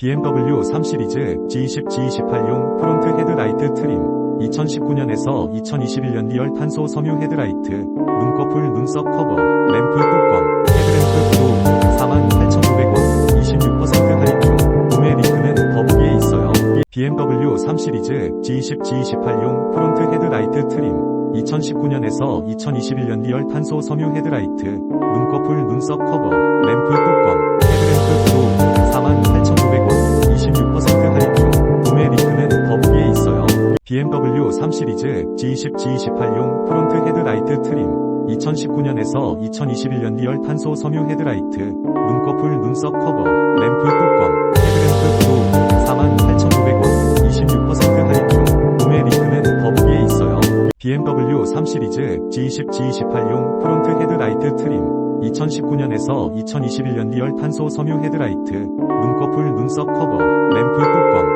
BMW 3 시리즈 G20, G28용 프론트 헤드라이트 트림. 2019년에서 2021년 리얼 탄소 섬유 헤드라이트. 눈꺼풀 눈썹 커버. 램프 뚜껑. 헤드램프 구도 48,900원 26% 할인 구매 링크는 더보기에 있어요. BMW 3 시리즈 G20, G28용 프론트 헤드라이트 트림. 2019년에서 2021년 리얼 탄소 섬유 헤드라이트. 눈꺼풀 눈썹 커버. 램프 뚜껑 BMW 3 시리즈 G20, G28용 프론트 헤드라이트 트림 2019년에서 2021년 리얼 탄소 섬유 헤드라이트 눈꺼풀 눈썹 커버 램프 뚜껑 헤드램프 구도 48,900원 26% 할인 중 구매 링크는 더보기에 있어요. BMW 3 시리즈 G20, G28용 프론트 헤드라이트 트림 2019년에서 2021년 리얼 탄소 섬유 헤드라이트 눈꺼풀 눈썹 커버 램프 뚜껑